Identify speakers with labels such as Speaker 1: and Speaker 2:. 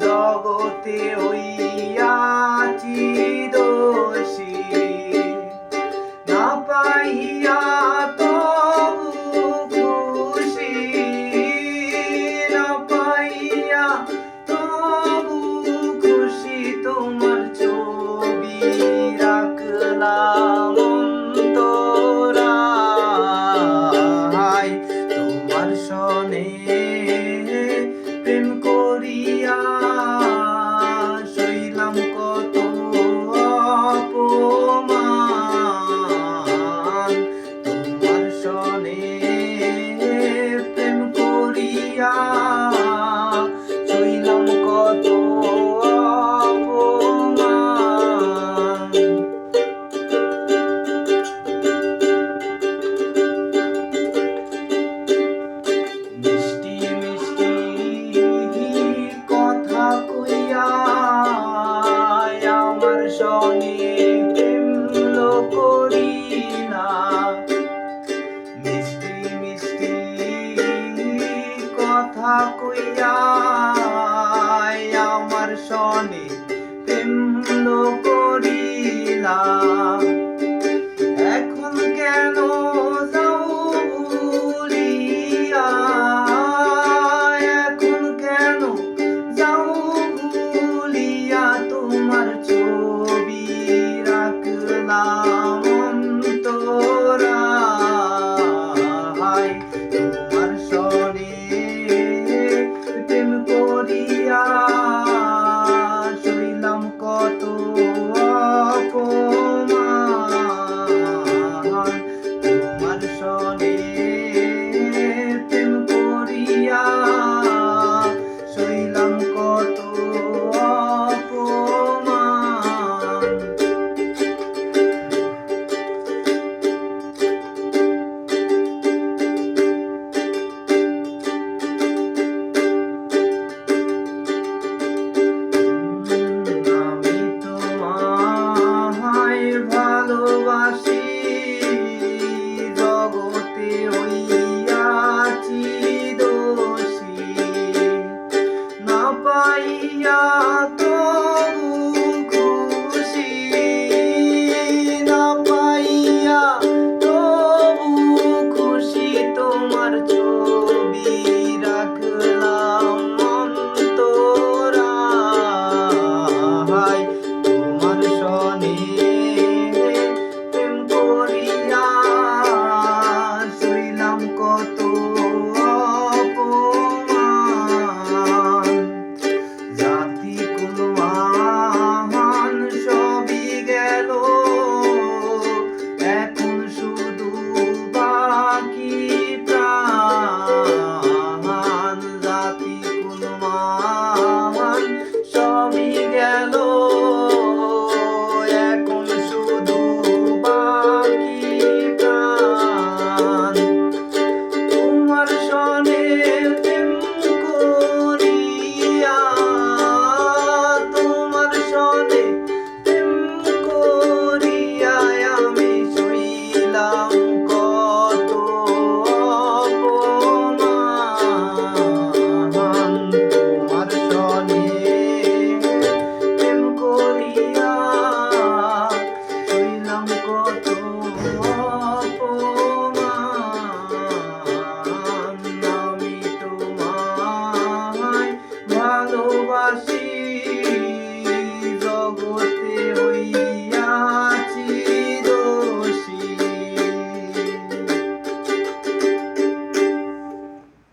Speaker 1: জগতে হইয়াছি দোষী। না পাইয়া তবু খুশি। না পাইয়া তবু খুশি তোমার ছবি রাখলাম তোরা তোমার সনে কথা আমার সনে প্রেম করিলা